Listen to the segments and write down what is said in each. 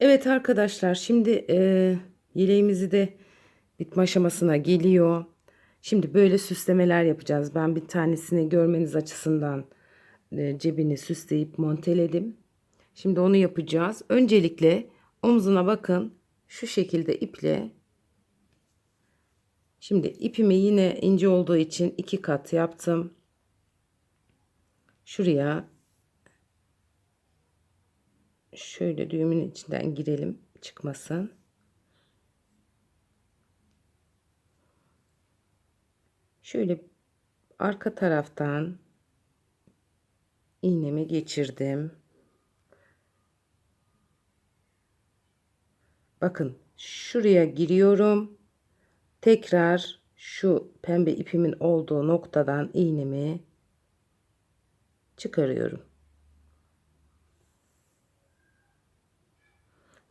Evet arkadaşlar şimdi e, yeleğimizi de bitme aşamasına geliyor. Şimdi böyle süslemeler yapacağız. Ben bir tanesini görmeniz açısından e, cebini süsleyip monteledim. Şimdi onu yapacağız. Öncelikle omzuna bakın şu şekilde iple Şimdi ipimi yine ince olduğu için iki kat yaptım. Şuraya şöyle düğümün içinden girelim çıkmasın. Şöyle arka taraftan iğnemi geçirdim. Bakın şuraya giriyorum. Tekrar şu pembe ipimin olduğu noktadan iğnemi çıkarıyorum.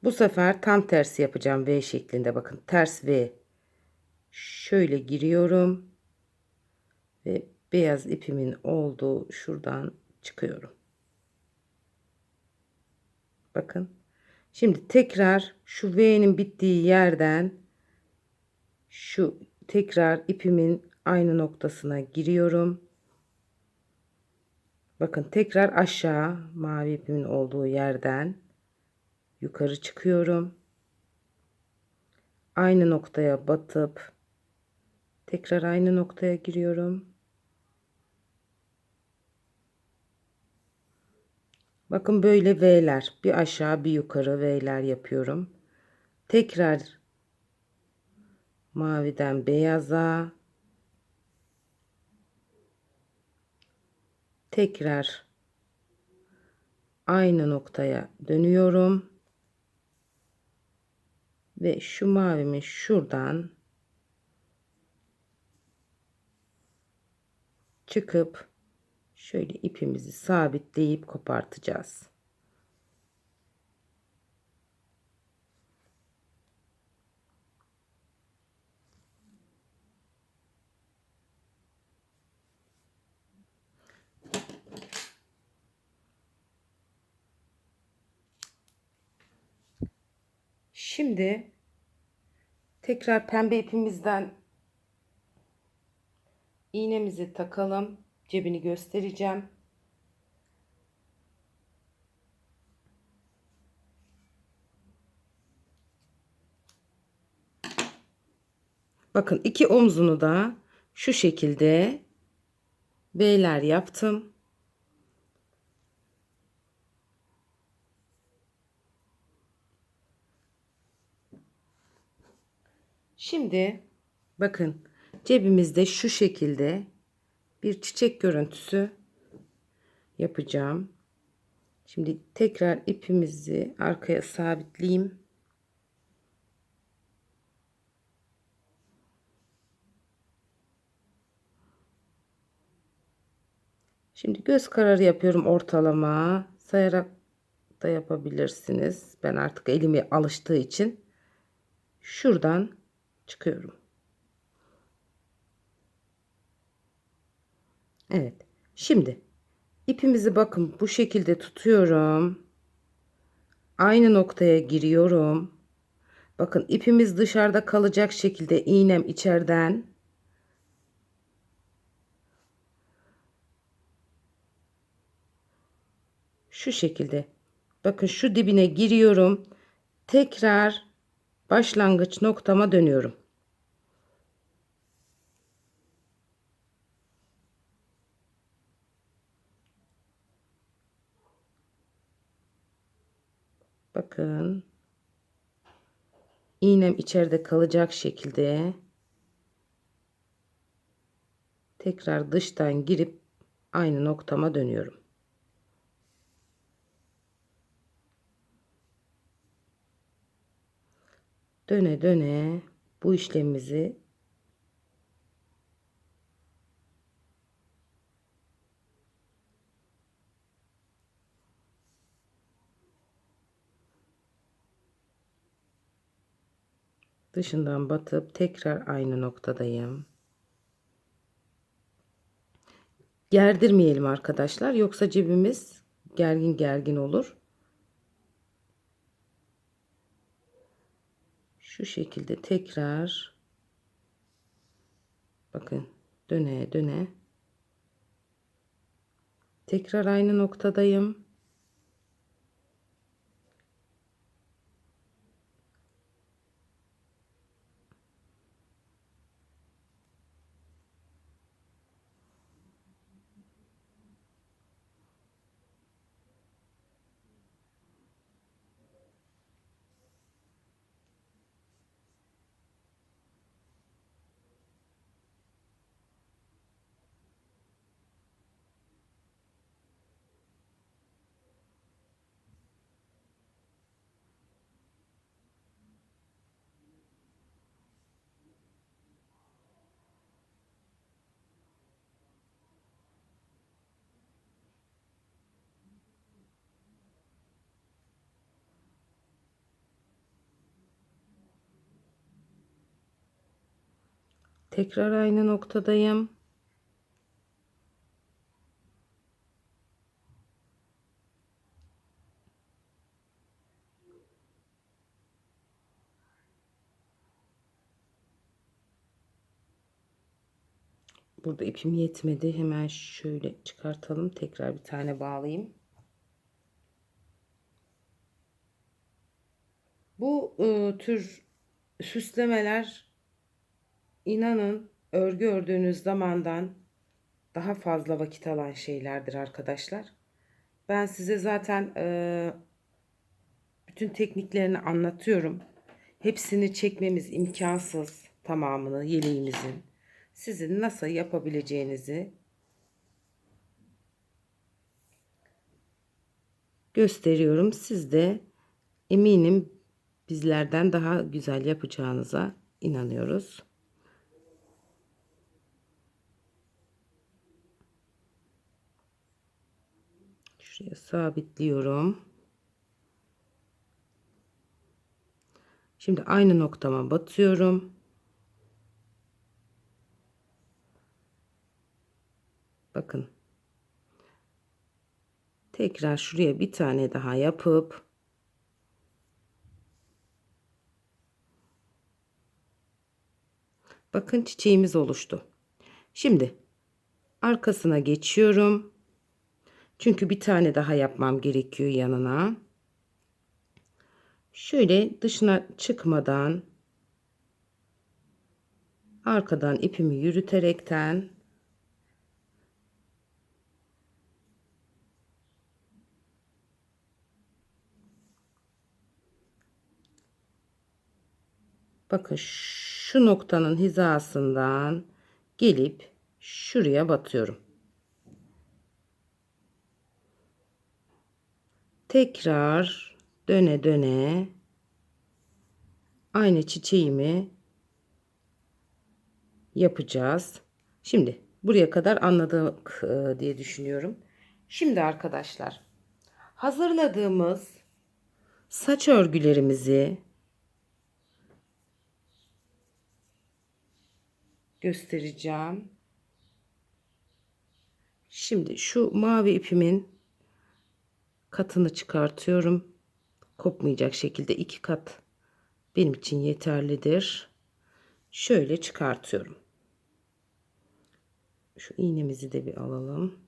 Bu sefer tam tersi yapacağım V şeklinde bakın ters V şöyle giriyorum ve beyaz ipimin olduğu şuradan çıkıyorum. Bakın. Şimdi tekrar şu V'nin bittiği yerden şu tekrar ipimin aynı noktasına giriyorum. Bakın tekrar aşağı mavi ipimin olduğu yerden yukarı çıkıyorum. Aynı noktaya batıp tekrar aynı noktaya giriyorum. Bakın böyle V'ler bir aşağı bir yukarı V'ler yapıyorum. Tekrar maviden beyaza tekrar aynı noktaya dönüyorum ve şu mavimi şuradan çıkıp şöyle ipimizi sabitleyip kopartacağız. Şimdi tekrar pembe ipimizden iğnemizi takalım. Cebini göstereceğim. Bakın iki omzunu da şu şekilde B'ler yaptım. Şimdi bakın cebimizde şu şekilde bir çiçek görüntüsü yapacağım. Şimdi tekrar ipimizi arkaya sabitleyeyim. Şimdi göz kararı yapıyorum ortalama. Sayarak da yapabilirsiniz. Ben artık elimi alıştığı için şuradan çıkıyorum. Evet. Şimdi ipimizi bakın bu şekilde tutuyorum. Aynı noktaya giriyorum. Bakın ipimiz dışarıda kalacak şekilde iğnem içeriden şu şekilde. Bakın şu dibine giriyorum. Tekrar başlangıç noktama dönüyorum. Bakın. iğnem içeride kalacak şekilde tekrar dıştan girip aynı noktama dönüyorum. Döne döne bu işlemimizi dışından batıp tekrar aynı noktadayım. Gerdirmeyelim arkadaşlar yoksa cebimiz gergin gergin olur. Şu şekilde tekrar bakın döne döne tekrar aynı noktadayım. Tekrar aynı noktadayım. Burada ipim yetmedi. Hemen şöyle çıkartalım. Tekrar bir tane bağlayayım. Bu e, tür süslemeler inanın örgü ördüğünüz zamandan daha fazla vakit alan şeylerdir arkadaşlar. Ben size zaten e, bütün tekniklerini anlatıyorum. Hepsini çekmemiz imkansız tamamını yeleğimizin. Sizin nasıl yapabileceğinizi gösteriyorum. Siz de eminim bizlerden daha güzel yapacağınıza inanıyoruz. Şuraya sabitliyorum. Şimdi aynı noktama batıyorum. Bakın. Tekrar şuraya bir tane daha yapıp Bakın çiçeğimiz oluştu. Şimdi arkasına geçiyorum. Çünkü bir tane daha yapmam gerekiyor yanına. Şöyle dışına çıkmadan arkadan ipimi yürüterekten bakın şu noktanın hizasından gelip şuraya batıyorum. Tekrar döne döne aynı çiçeğimi yapacağız. Şimdi buraya kadar anladık e, diye düşünüyorum. Şimdi arkadaşlar hazırladığımız saç örgülerimizi göstereceğim. Şimdi şu mavi ipimin katını çıkartıyorum. Kopmayacak şekilde iki kat benim için yeterlidir. Şöyle çıkartıyorum. Şu iğnemizi de bir alalım.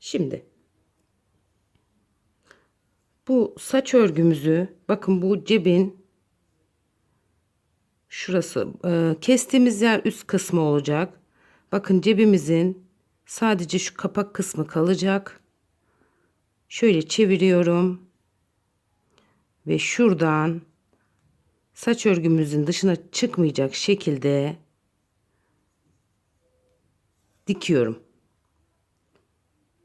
Şimdi bu saç örgümüzü bakın bu cebin şurası e, kestiğimiz yer üst kısmı olacak. Bakın cebimizin sadece şu kapak kısmı kalacak. Şöyle çeviriyorum. Ve şuradan saç örgümüzün dışına çıkmayacak şekilde dikiyorum.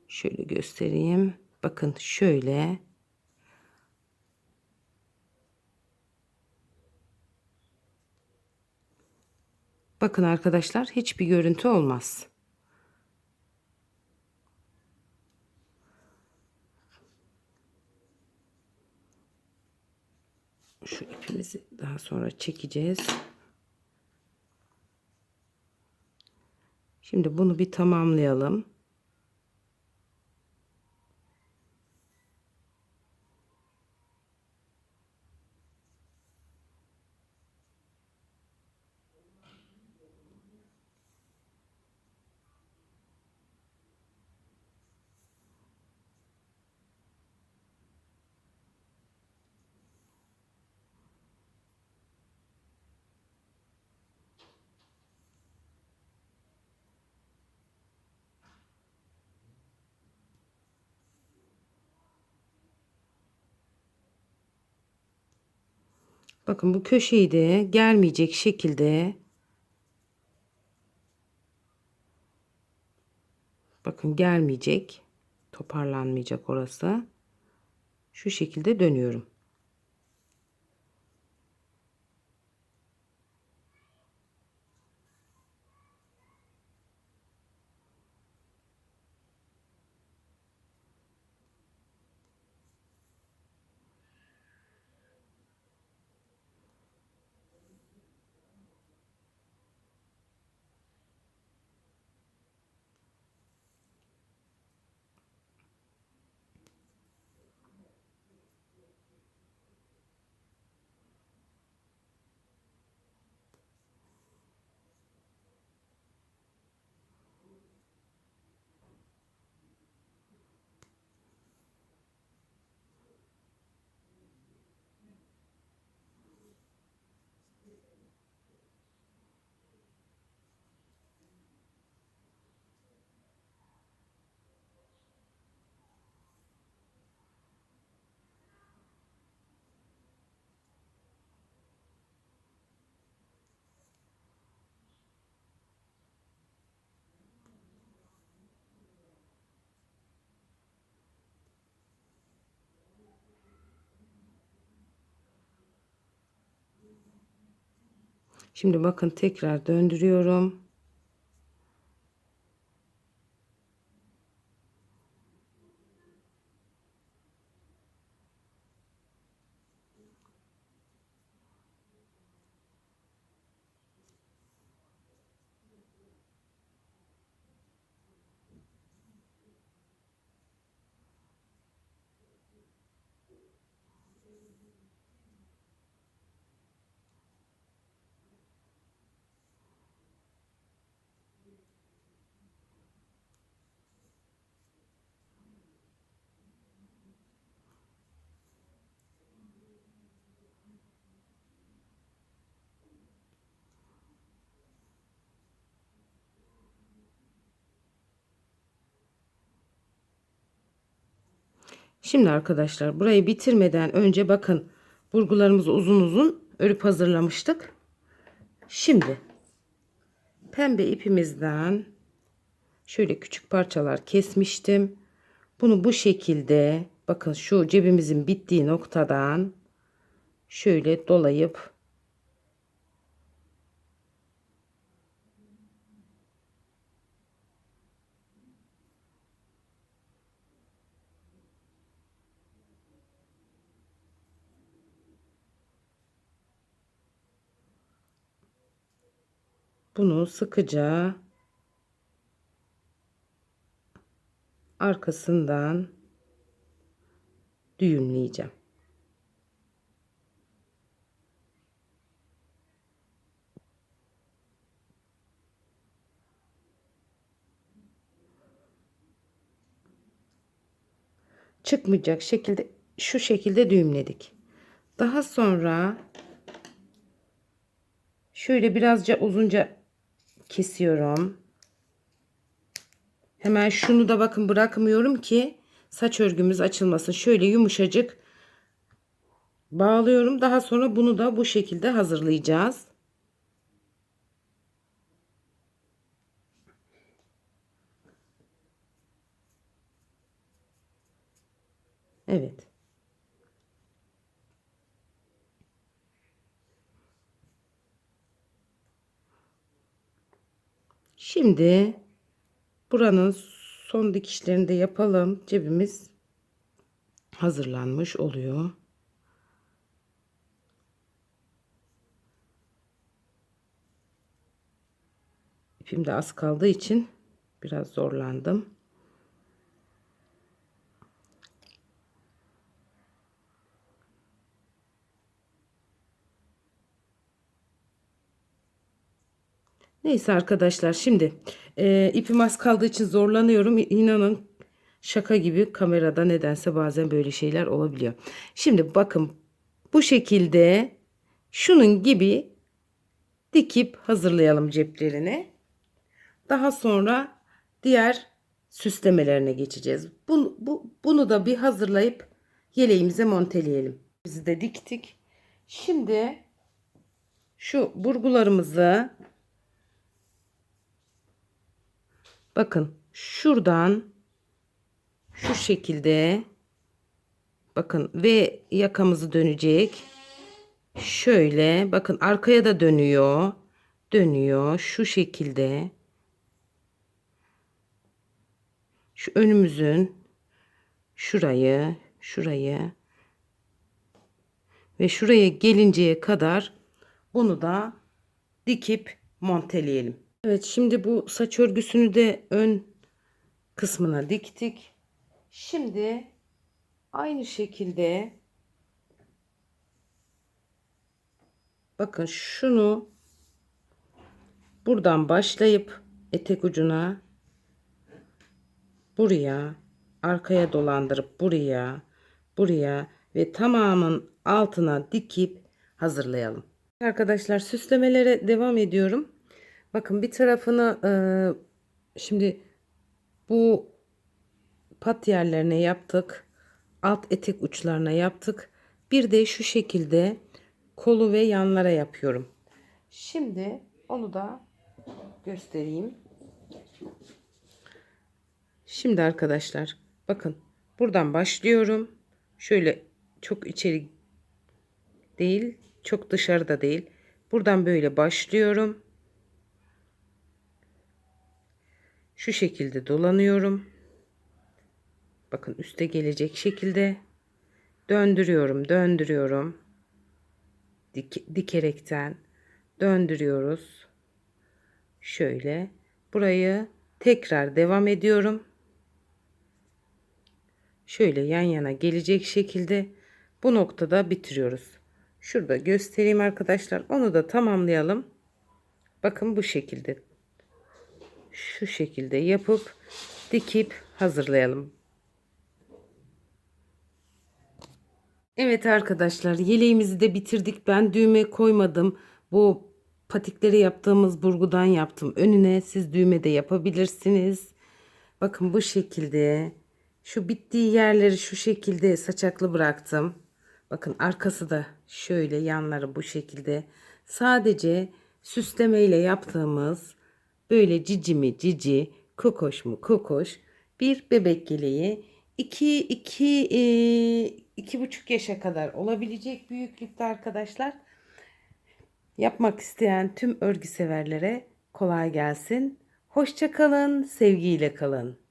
Şöyle göstereyim. Bakın şöyle Bakın arkadaşlar hiçbir görüntü olmaz. Şu ipimizi daha sonra çekeceğiz. Şimdi bunu bir tamamlayalım. Bakın bu köşeyi de gelmeyecek şekilde bakın gelmeyecek. Toparlanmayacak orası. Şu şekilde dönüyorum. Şimdi bakın tekrar döndürüyorum. Şimdi arkadaşlar burayı bitirmeden önce bakın burgularımızı uzun uzun örüp hazırlamıştık. Şimdi pembe ipimizden şöyle küçük parçalar kesmiştim. Bunu bu şekilde bakın şu cebimizin bittiği noktadan şöyle dolayıp bunu sıkıca arkasından düğümleyeceğim. Çıkmayacak şekilde şu şekilde düğümledik. Daha sonra şöyle birazca uzunca kesiyorum. Hemen şunu da bakın bırakmıyorum ki saç örgümüz açılmasın. Şöyle yumuşacık bağlıyorum. Daha sonra bunu da bu şekilde hazırlayacağız. Evet. Şimdi buranın son dikişlerini de yapalım. Cebimiz hazırlanmış oluyor. İpim de az kaldığı için biraz zorlandım. Neyse arkadaşlar şimdi e, ipim az kaldığı için zorlanıyorum. İnanın şaka gibi kamerada nedense bazen böyle şeyler olabiliyor. Şimdi bakın bu şekilde şunun gibi dikip hazırlayalım ceplerini. Daha sonra diğer süslemelerine geçeceğiz. Bunu, bu, bunu da bir hazırlayıp yeleğimize monteleyelim. Bizi de diktik. Şimdi şu burgularımızı bakın şuradan şu şekilde bakın ve yakamızı dönecek. Şöyle bakın arkaya da dönüyor. Dönüyor şu şekilde. Şu önümüzün şurayı, şurayı ve şuraya gelinceye kadar bunu da dikip monteleyelim. Evet şimdi bu saç örgüsünü de ön kısmına diktik. Şimdi aynı şekilde bakın şunu buradan başlayıp etek ucuna buraya arkaya dolandırıp buraya buraya ve tamamın altına dikip hazırlayalım. Arkadaşlar süslemelere devam ediyorum. Bakın bir tarafını e, şimdi bu pat yerlerine yaptık. Alt etek uçlarına yaptık. Bir de şu şekilde kolu ve yanlara yapıyorum. Şimdi onu da göstereyim. Şimdi arkadaşlar bakın buradan başlıyorum. Şöyle çok içeri değil, çok dışarıda değil. Buradan böyle başlıyorum. Şu şekilde dolanıyorum. Bakın üste gelecek şekilde döndürüyorum, döndürüyorum. Dik, dikerekten döndürüyoruz. Şöyle burayı tekrar devam ediyorum. Şöyle yan yana gelecek şekilde bu noktada bitiriyoruz. Şurada göstereyim arkadaşlar. Onu da tamamlayalım. Bakın bu şekilde. Şu şekilde yapıp dikip hazırlayalım. Evet arkadaşlar yeleğimizi de bitirdik. Ben düğme koymadım. Bu patikleri yaptığımız burgudan yaptım. Önüne siz düğme de yapabilirsiniz. Bakın bu şekilde. Şu bittiği yerleri şu şekilde saçaklı bıraktım. Bakın arkası da şöyle yanları bu şekilde. Sadece süsleme ile yaptığımız böyle cici mi cici, kokoş mu kokoş bir bebek geleği. 2 2 iki buçuk yaşa kadar olabilecek büyüklükte arkadaşlar. Yapmak isteyen tüm örgü severlere kolay gelsin. Hoşça kalın, sevgiyle kalın.